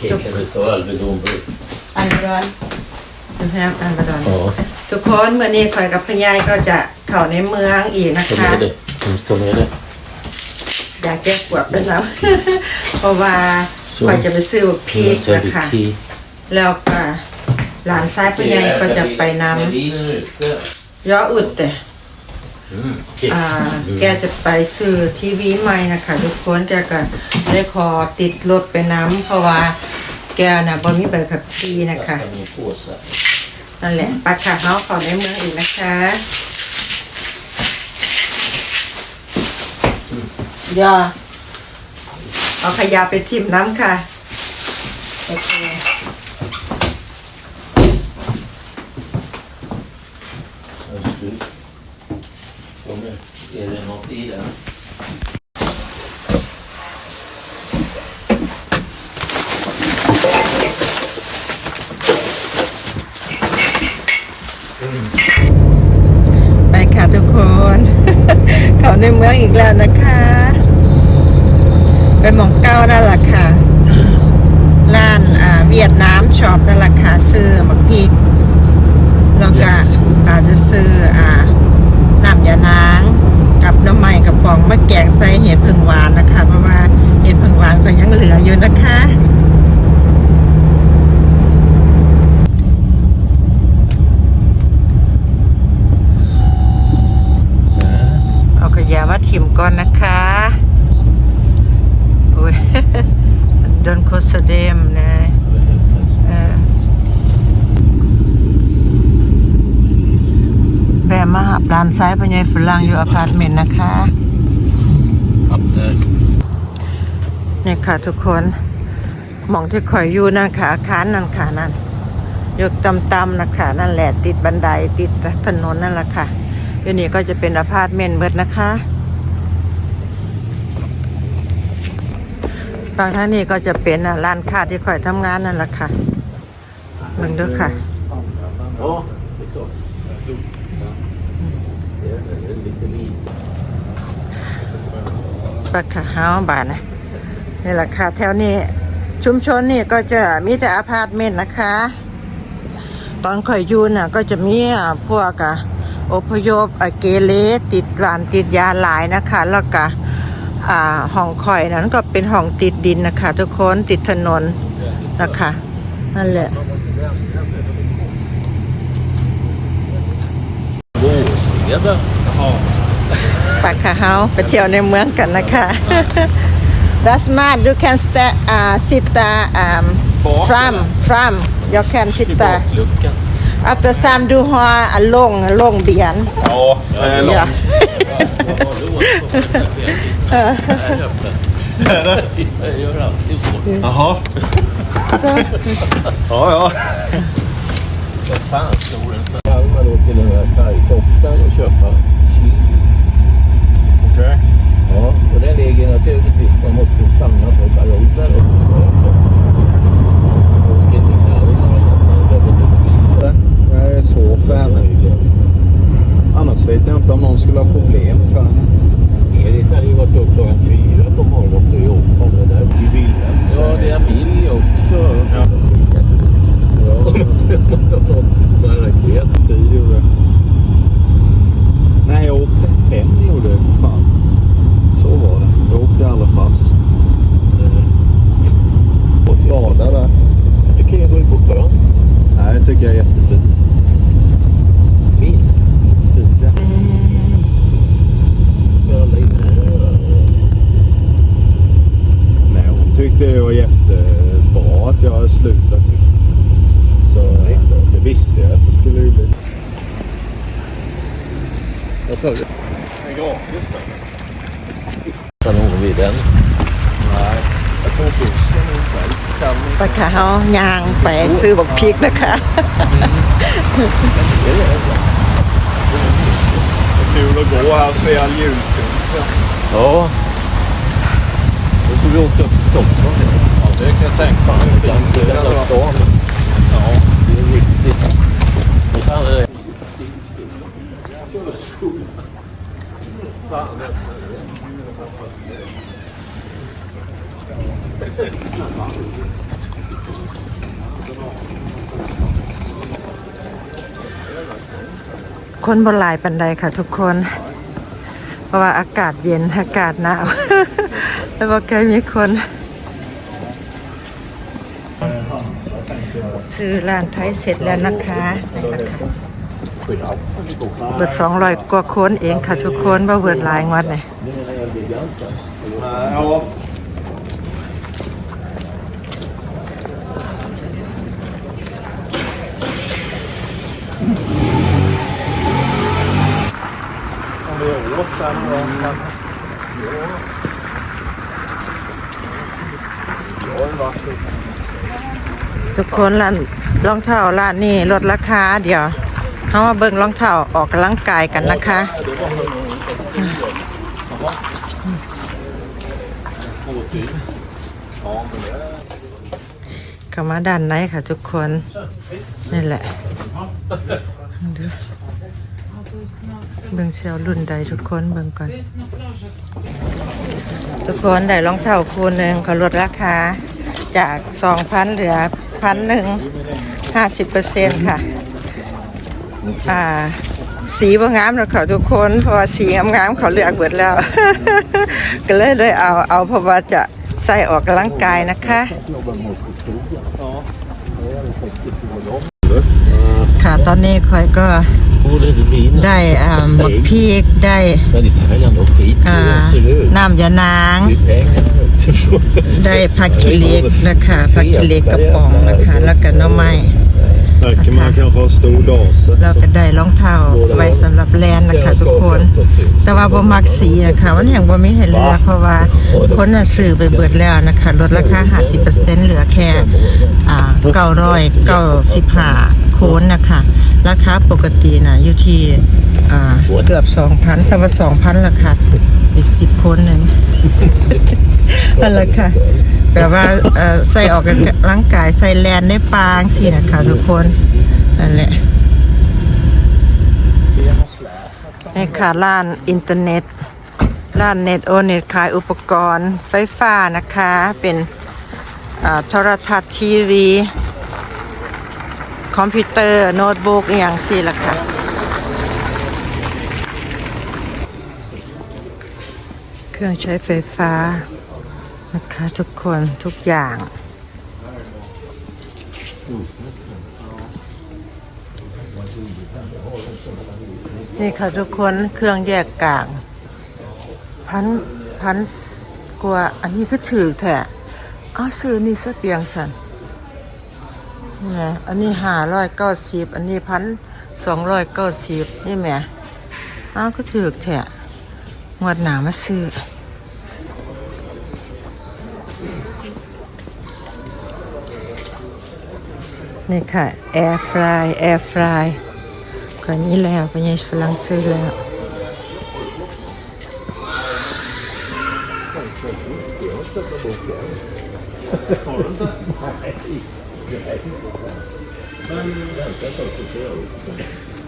Kekar utav Alvedonbruk. อันบดอนนะครับอันบดอน Ja, ทุกคนเมื่อนี้คอยกับพญายก็จะเข้าในเมืองอีกนะ ta คะ med det. Mm, Ta med det. อยากแก้ปวดไปแล้ว เพราะว่าส่วนคอยจะไปซื้อพริก Så är นะคะ det tid. แล้วก็หลานซ้ายพญายก็จะไปน När bilen är ute. ำย้ออุดแต่ Mm. อ่าแกจะไปซื้อทีวีใหม่นะคะทุกคนแกก็ได้ขอติดรถไปน้ำเพราะว่า แกน่ะบนมีใบขับขี่นะคะ Kasta min påse. นั่นแหละปลาขาเฮาขอในเมืองอีกนะคะย่าเอาขยะไปทิมน้ำค่ะโอเค Är det slut? Kommer. Är det något i den? ไปค่ะทุกคน เขา ในเมืองอีกแล้วนะคะ เป็นหมองเก้านั่นแหละค่ะ ร้านอ่าเวียดนามช็อปนั่นแหละค่ะซื้อหมักพริกแล้วก็ Yes อาจจะซื้ออ่าน้ำยานางกับน้ำใหม่กับปองมะแกงใส่เห็ดผึ่งหวานนะคะ เพราะว่าเห็ดผึ่งหวานก็ยังเหลืออยู่นะคะ เอาขยะมาถิ่มก่อนนะคะโอ้ย โดนโคสเดมนะเออแบมาหาร้านซ้ายพญายฝรั่งอยู่อพาร์ตเมนต์นะคะ Upp där. เนี่ยค่ะทุกคนหมองที่คอยอยู่นั่นค่ะอาคารนั่นค่ะนั่นยกตำๆนะคะนั่นแหละติดบันไดติดถนนนั่นแหละค่ะอยู่นี่ก็จะเป็นอพาร์ตเมนต์เบิดนะคะฝั่งท่างนี้ก็จะเป็นอะร้านค้าที่คอยทำงานนั่นแหละค่ะมึงด้วยค่ะ ปากขาเฮาบาทนะนี่แหละค่ะแถวนี้ชุมชนนี่ก็จะมีแต่อพาร์ตเมนต์นะคะ ตอนข่อยยูน่ะก็จะมีพวกอะอพยพเกเรติดหวานติดยาหลายนะคะ แล้วก็ห้องข่อยนั้นก็เป็นห้องติดดินนะคะ ทุกคนติดถนนนะคะ นั่นแหละ Gåseda. Jaha. ปากขาเฮาไปเที่ยวในเมืองกันนะคะ That's mad you can sta- uh, sit uh, um, from from you can sit I there bakluckan. After some du har en lång, lång ben. Ja, eh, lång. Ja. Jag gör alltid så. Jaha. Ja, ja. Vad fan snor den så? Kan man då till den här thaiklockan Jag följde. Men gratis då? nog vid den. Nej, jag tog bussen in själv. Kan ปากขาเฮายางไปซื้อบักพริกนะคะ Kul att gå här och se all jultomte. Ja. Då ska vi åka upp till Stockholm. Ja, det kan jag tänka mig. Fint i Gamla stan. Ja. Det är riktigt. Och sen är det... คนบนหลายปันใดค่ะทุกคน เพราะว่าอากาศเย็นอากาศหนาวแล้วว่าใกล้มีคนซื้อร้านไทยเสร็จแล้วนะคะ เบิดสองร้อยกว่าคนเองค่ะทุกคนว่าเบิดหลายงวัดเลย Ja. Om vi åt den och... ทุกคนร้านรองเท้าร้านนี้ลดราคาเดี๋ยว เขามาเบิ่งรองเท้าออกกำลังกายกันนะคะเข้ามาด้านในค่ะทุกคน นี่แหละดูเบิ่งเชลรุ่นใดทุกคนเบิ่งก่อน ทุกคนได้รองเท้าคู่หนึ่งเขาลดราคาจากสองพันเหลือพันหนึ่งห้าสิบเปอร์เซ็นต์ค่ะ อ่า สีว่างามแล้วเขาทุกคน เพราะว่าสีงามๆเขาเลือกเบิดแล้ว ก็เลยเลยเอาเอาเพราะว่าจะใส่ออกกำลังกายนะคะค่ะตอนนี้คอยก็ได้อ่าหมกพริกได้ Men i Thailand och skit. อ่า Ser det ut? น้ำยานาง ได้ผักกิเล็กนะคะผักกิเล็กกระป๋องนะคะ แล้วก็น่อไม้ Märker man kanske har stor dase. แล้วก็ได้รองเท้าไว้สำหรับแลนนะคะทุกคน แต่ว่าบ่มักสีนะคะมันยังบ่มีให้เลือกเพราะว่าคนน่ะซื้อไปเบิดแล้วนะคะ ลดราคา 50%เหลือแค่อ่า995โคนนะคะ ราคาปกติน่ะอยู่ที่อ่าเกือบ 2,000สำหรับ2,000ราคาอีก 10 คนหนึงนั่นแหละค่ะ แปลว่าเออใส่ออกกำลังกายใส่แลนได้ปางสินะคะทุกคนนั่นแหละนี่ค่ะร้านอินเทอร์เน็ตร้านเน็ตโอเน็ตขายอุปกรณ์ไฟฟ้านะคะ เป็นอ่าโทรทัศน์ทีวี คอมพิวเตอร์ โน้ตบุ๊กอย่างสิล่ะค่ะเครื่องใช้ไฟฟ้า นะคะทุกคนทุกอย่างนี่ค่ะทุกคนเครื่องแยกกากพันพันกว่าอันนี้ก็ถือแท้อ้าวซื้อนี่ซะเปียงสันนี่ไงอันนี้ห้าร้อยเก้าสิบอันนี้พันสองร้อยเก้าสิบนี่แหม่อ้าวก็ถือแท้งวดหนามาซื้อ นี่ค่ะแอร์ฟรายแอร์ฟรายก่อนนี้แล้วเป็นยังฝรั่งซื้อแล้ว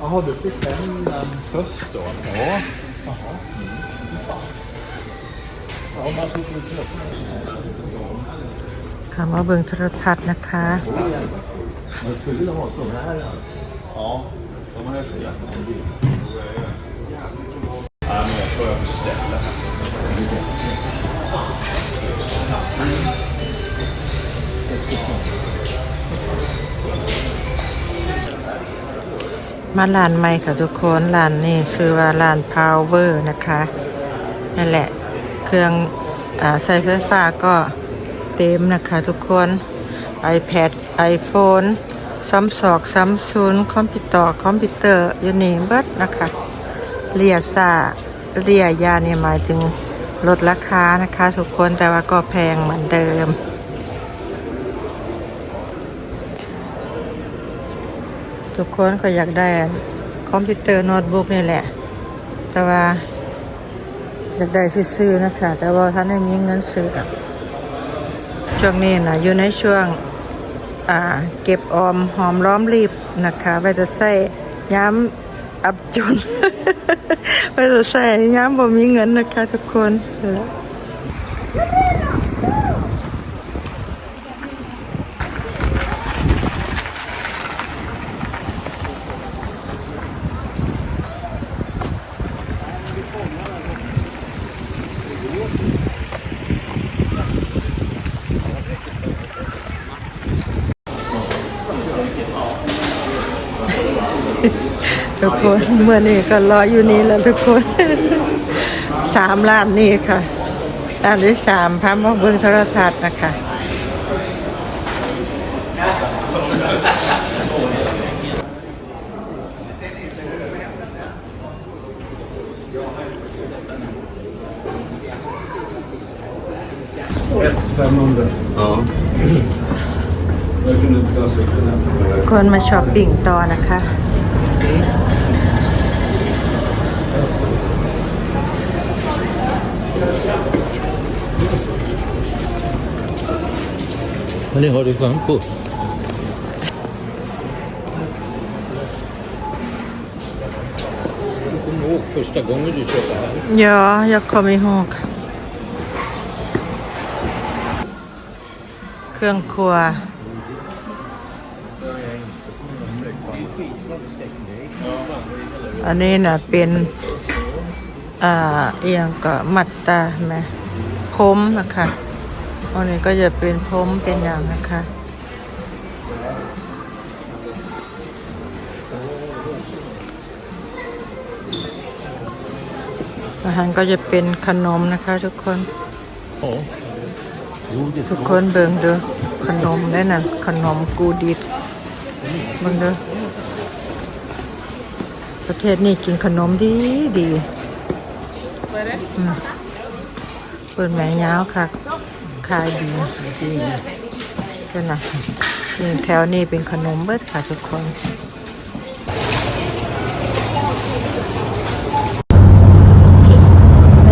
Jaha, du fick hem den först då? Ja. Ja, คำว่าเบิงโทรทัศน์นะคะมาลานใหม่ค่ะทุกคนลานนี่ชื่อว่าลานพาวเวอร์นะคะ นั่นแหละ เครื่องอาใส่ไฟฟ้าก็เต็มนะคะทุกคน iPad iPhone ซัมสอกซัมซุงคอมพิวเตอร์คอมพิวเตอร์ยูนี่เบิร์ดนะคะเรียซาเรียยาเนี่ยหมายถึงลดราคานะคะทุกคนแต่ว่าก็แพงเหมือนเดิมทุกคนก็อยากได้คอมพิวเตอร์โน้ตบุ๊กนี่แหละ แต่ว่า จะได้ซื้อนะคะ แต่ว่าท่านไม่มีเงินซื้อหรอช่วงนี้นะอยู่ในช่วงเก็บออมหอมล้อมรีบนะคะไปจะใส่ย้ำอับจนไปจะใส่ย้ำบ่มีเงินนะคะทุกคนแล้ว ทุกคนเมื่อนี้ก็รออยู่นี้แล้วทุกคนสามล้านนี่ค่ะล้านที่สามพระมาเบิ้งโทรทัศน์นะคะ S500. Ja. Jag kunde inte ta sig upp den här. คนมาช้อปปิ้งต่อนะคะ Men det har du schampo. Du kommer ihåg första gången du köpte här? Ja, jag kommer ihåg เครื่องครัว อันนี้นะเป็นอ่าเอียงก็มัดตาไหมพรมนะคะอันนี้ก็จะเป็นพรมเป็นอย่างนะคะอาหารก็จะเป็นขนมนะคะทุกคน Ja. Jo, det ทุกคนเบิ่งเด้อขนมได้นั่นขนมกูดิดเบิ่งเด้อประเทศนี้กินขนมดีดีเปิดแม่ยาวค่ะขายดีก็นะแถวนี้เป็นขนมเบิดค่ะทุกคน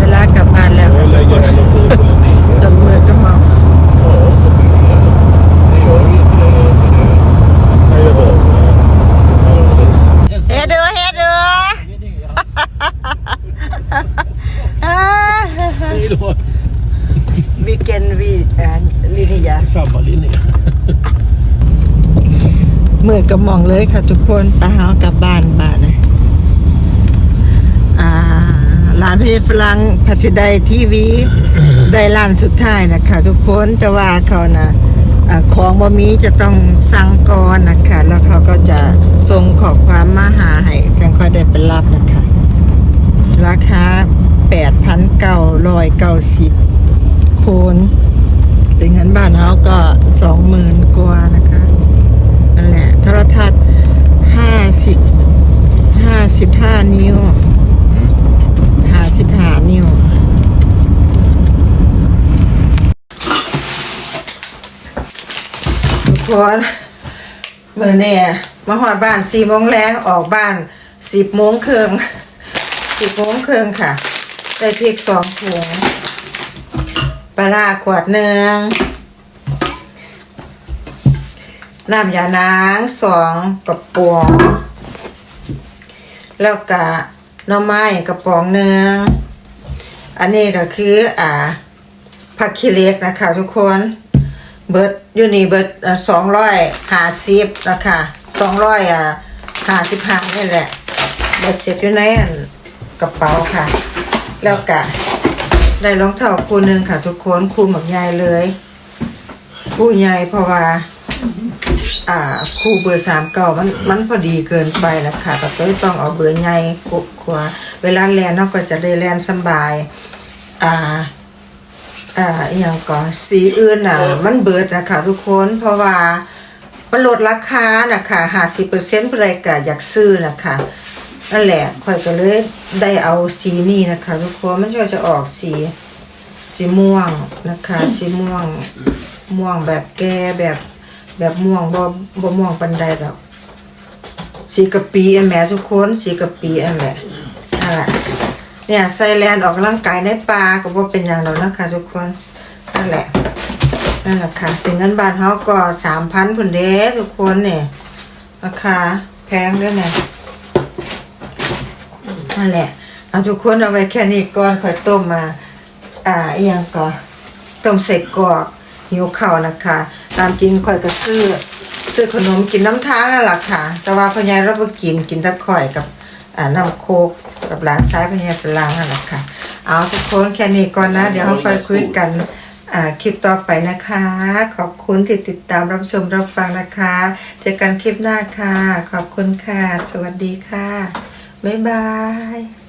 เวลากลับบ้านแล้วค่ะ Jag ทุกค lägger น hela tiden i. จนมืดก็เมา Ja, det gör vi inte längre. Nej, det var Ja, precis. เฮ็ดเด้อเฮ็ดเด้อ Hej då. Vilken vi är linje Samma linje. เห มอนกับหมองเลยค่ะทุกคนไปหากลับบ้านบ้านเลยร้านพี่ฝรั่งพัชไดทีวี ได้ร้านสุดท้ายนะคะทุกคนแต่ว่าเขานะอของบ่มีจะต้องสั่งก่อนนะคะ แล้วเขาก็จะส่งขอความมาหาให้กันค่อยได้ไปรับนะคะ ราคา8,990โคนถึงเงินบ้านเขาก็20,000กว่านะคะนั่นแหละโทรทัศน์ห้าสิบห้าสิบห้านิ้วห้าสิบห้านิ้ว ทุกคนเมื่อเนี่ยมาหอดบ้านสี่โมงแรงออกบ้านสิบโมงครึ่งสิบโมงครึ่งค่ะได้พริกสองถุงปลาร้าขวดหนึ่งน้ำยานางสองกระป๋องแล้วก็น่อไม้กระป๋องหนึ่งอันนี้ก็คืออ่าผักขี้เล็กนะคะทุกคน เบิดอยู่นี่เบิดสองร้อยห้าสิบนะคะสองร้อยอะห้าสิบห้านี่แหละเบิดเสร็จอยู่ในอันกระเป๋าค่ะ แล้วก็ได้รองเท้าคู่หนึ่งค่ะ ทุกคนคู่หมักใหญ่เลยคู่ใหญ่เพราะว่าอ่าคู่เบอร์สามเก่ามันมันพอดีเกินไปนะคะแต่ก็ต้องเอาเบอร์ใหญ่กบกว่าเวลาแลนนาะก็จะได้แลนสบาย อ่า อ่าอหย่างก็สีอื่นน่ะมันเบิดนะคะทุกคนเพราะว่ามันลดราคานะคะห้าสิบเปอร์เซ็นต์เพื่อก็อยากซื้อนะคะนั่นแหละค่อยก็เลยได้เอาสีนี้นะคะทุกคนมันก็จะออกสีสีม่วงนะคะสีม่วงม่วงแบบแก่แบบแบบม่วงบ่บ่ม่วงปันใดดอก สีกะปีอันแหมทุกคนสีกะปีอันแหละนั่นแหละ เนี่ยใส่แลนออกกำลังกายในป่าก็บ่เป็นอย่างดอกนะคะทุกคนนั่นแหละนั่นแหละค่ะถึงเงินบาทเฮาก็สามพันพุ่นเด้ทุกคนเนี่ยราคาแพงด้วยเนี่ยนั่นแหละเอาทุกคนเอาไว้แค่นี้ก่อนค่อยต้มมาอ่าอหยังก็ต้มเสร็จกรอกหิวข้าวนะคะ ตามจริงข่อยก็ซื้อซื้อขนมกินน้ำท้างนั่นแหละค่ะ แต่ว่าพ่อใหญ่เราบ่กินกินตะข่อยกับ น้ำโคกกับร้านซ้ายพ่อใหญ่เป็นล้างนั่นแหละค่ะ เอาทุกคนแค่นี้ก่อนนะ เดี๋ยวเราค่อยคุยกันอ่าคลิปต่อไปนะคะ ขอบคุณที่ติดตามรับชมรับฟังนะคะ เจอกันคลิปหน้าค่ะ ขอบคุณค่ะ สวัสดีค่ะ บ๊ายบาย